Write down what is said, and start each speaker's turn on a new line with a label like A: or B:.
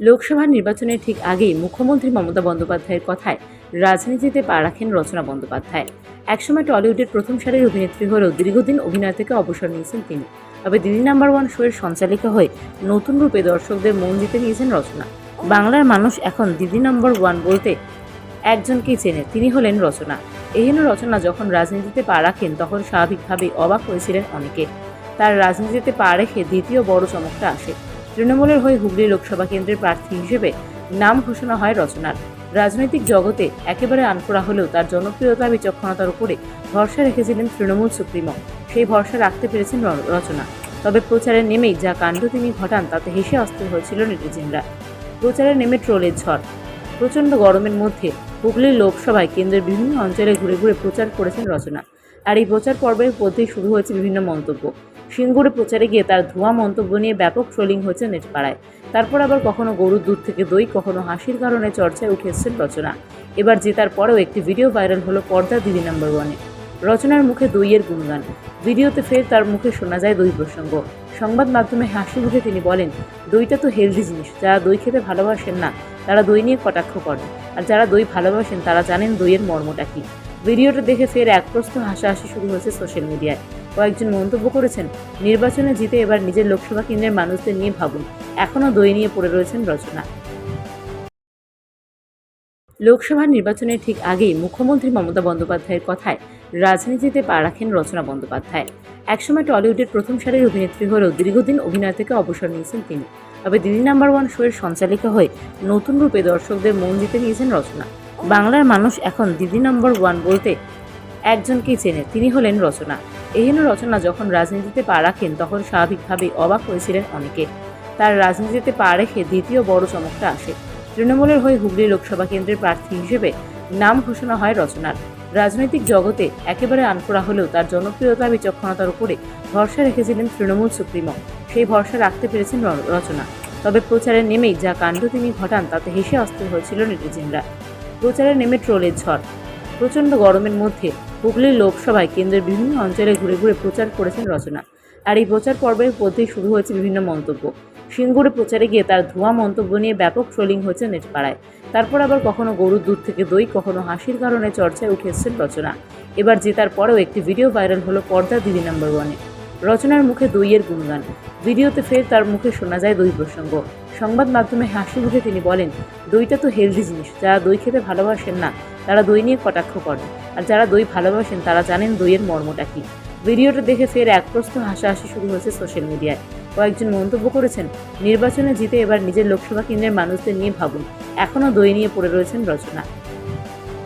A: লোকসভা নির্বাচনের ঠিক আগেই মুখ্যমন্ত্রী মমতা বন্দ্যোপাধ্যায়ের কথায় রাজনীতিতে পা রাখেন রচনা বন্দ্যোপাধ্যায়। একসময় টলিউডের প্রথম সারির অভিনেত্রী হলেও দীর্ঘদিন অভিনয় থেকে অবসর নিয়েছেন তিনি। তবে দিদি নাম্বার ওয়ান শোয়ের সঞ্চালিকা হয়ে নতুন রূপে দর্শকদের মন জিতে নিয়েছেন রচনা। বাংলার মানুষ এখন দিদি নম্বর ওয়ান বলতে একজনকেই চেনে, তিনি হলেন রচনা। জন্য রচনা যখন রাজনীতিতে পা রাখেন, তখন স্বাভাবিকভাবেই অবাক হয়েছিলেন অনেকে। তার রাজনীতিতে পা রেখে দ্বিতীয় বড় চমকটা আসে। তৃণমূলের হয়ে হুগলি লোকসভা কেন্দ্রের প্রার্থী হিসেবে নাম ঘোষণা হয় রচনার। রাজনৈতিক জগতে একেবারে আনকোড়া হলেও তার জনপ্রিয়তা বিচক্ষণতার উপরে ভরসা রেখেছিলেন তৃণমূল সুপ্রিমো। সেই ভরসা রাখতে পেরেছেন রচনা। তবে প্রচারে নেমেই যা কাণ্ড তিনি ঘটান তাতে হেসে অস্থির হয়েছিল নেটিজেনরা। প্রচারে নেমে ট্রোলের ঝড়। প্রচণ্ড গরমের মধ্যে হুগলির লোকসভায় কেন্দ্রের বিভিন্ন অঞ্চলে ঘুরে ঘুরে প্রচার করেছেন রচনা। আর এই প্রচার পর্বের মধ্যেই শুরু হয়েছে বিভিন্ন মন্তব্য। সিঙ্গুরে প্রচারে গিয়ে তার ধোঁয়া মন্তব্য নিয়ে ব্যাপক ট্রোলিং হয়েছে নেটপাড়ায়। তারপর আবার কখনো গরুর দুধ থেকে দই, কখনো হাসির কারণে চর্চায় উঠে এসেছেন রচনা। এবার জেতার পরেও একটি ভিডিও ভাইরাল হলো পর্দা দিদি নাম্বার ওয়ানে। রচনার মুখে দইয়ের গুণগান। ভিডিওতে ফের তার মুখে শোনা যায় দই প্রসঙ্গ। সংবাদ মাধ্যমে হাসি মুখে তিনি বলেন, দইটা তো হেলদি জিনিস। যারা দই খেতে ভালোবাসেন না, তারা দই নিয়ে কটাক্ষ করেন। আর যারা দই ভালোবাসেন, তারা জানেন দইয়ের মর্মটা কী। ভিডিওটা দেখে ফের এক প্রশ্ন হাসাহাসি শুরু হয়েছে সোশ্যাল মিডিয়ায় কয়েকজন মন্তব্য করেছেন, নির্বাচনে জিতে এবার নিজের লোকসভা কেন্দ্রের মানুষদের নিয়ে ভাবুন, এখনও দই নিয়ে পড়ে রয়েছেন রচনা। লোকসভা নির্বাচনের ঠিক আগেই মুখ্যমন্ত্রী মমতা বন্দ্যোপাধ্যায়ের কথায় রাজনীতিতে পা রাখেন রচনা বন্দ্যোপাধ্যায়। একসময় টলিউডের প্রথম সারির অভিনেত্রী হলেও দীর্ঘদিন অভিনয় থেকে অবসর নিয়েছেন তিনি। তবে দিদি নাম্বার ওয়ান শোয়ের সঞ্চালিকা হয়ে নতুন রূপে দর্শকদের মন জিতে নিয়েছেন রচনা। বাংলার মানুষ এখন দিদি নম্বর ওয়ান বলতে একজনকেই চেনে, তিনি হলেন রচনা। জন্য রচনা যখন রাজনীতিতে পা রাখেন, তখন স্বাভাবিকভাবেই অবাক হয়েছিলেন অনেকে। তার রাজনীতিতে পা রেখে দ্বিতীয় বড় চমকটা আসে। তৃণমূলের হয়ে হুগলি লোকসভা কেন্দ্রের প্রার্থী হিসেবে নাম ঘোষণা হয় রচনার। রাজনৈতিক জগতে একেবারে আনকোড়া হলেও তার জনপ্রিয়তা বিচক্ষণতার উপরে ভরসা রেখেছিলেন তৃণমূল সুপ্রিমো। সেই ভরসা রাখতে পেরেছেন রচনা। তবে প্রচারে নেমেই যা কাণ্ড তিনি ঘটান, তাতে হেসে অস্থির হয়েছিল নেটিজেনরা। প্রচারে নেমে ট্রোলের ঝড়। প্রচণ্ড গরমের মধ্যে হুগলির লোকসভায় কেন্দ্রের বিভিন্ন অঞ্চলে ঘুরে ঘুরে প্রচার করেছেন রচনা। আর এই প্রচার পর্বের মধ্যেই শুরু হয়েছে বিভিন্ন মন্তব্য। সিঙ্গুরে প্রচারে গিয়ে তার ধোঁয়া মন্তব্য নিয়ে ব্যাপক ট্রোলিং হয়েছে নেটপাড়ায়। তারপর আবার কখনো গরুর দুধ থেকে দই, কখনো হাসির কারণে চর্চায় উঠে এসেছেন রচনা। এবার জেতার পরেও একটি ভিডিও ভাইরাল হলো পর্দা দিদি নাম্বার ওয়ানে। রচনার মুখে দইয়ের গুণগান। ভিডিওতে ফের তার মুখে শোনা যায় দই প্রসঙ্গ। সংবাদ মাধ্যমে হাসি মুখে তিনি বলেন, দইটা তো হেলদি জিনিস, যারা দই খেতে ভালোবাসেন না, তারা দই নিয়ে কটাক্ষ করেন আর যারা দই ভালোবাসেন, তারা জানেন দইয়ের মর্মটা কী। ভিডিওটা দেখে ফের এক প্রশ্ন হাসাহাসি শুরু হয়েছে সোশ্যাল মিডিয়ায় কয়েকজন মন্তব্য করেছেন, নির্বাচনে জিতে এবার নিজের লোকসভা কেন্দ্রের মানুষদের নিয়ে ভাবুন। এখনও দই নিয়ে পড়ে রয়েছেন রচনা।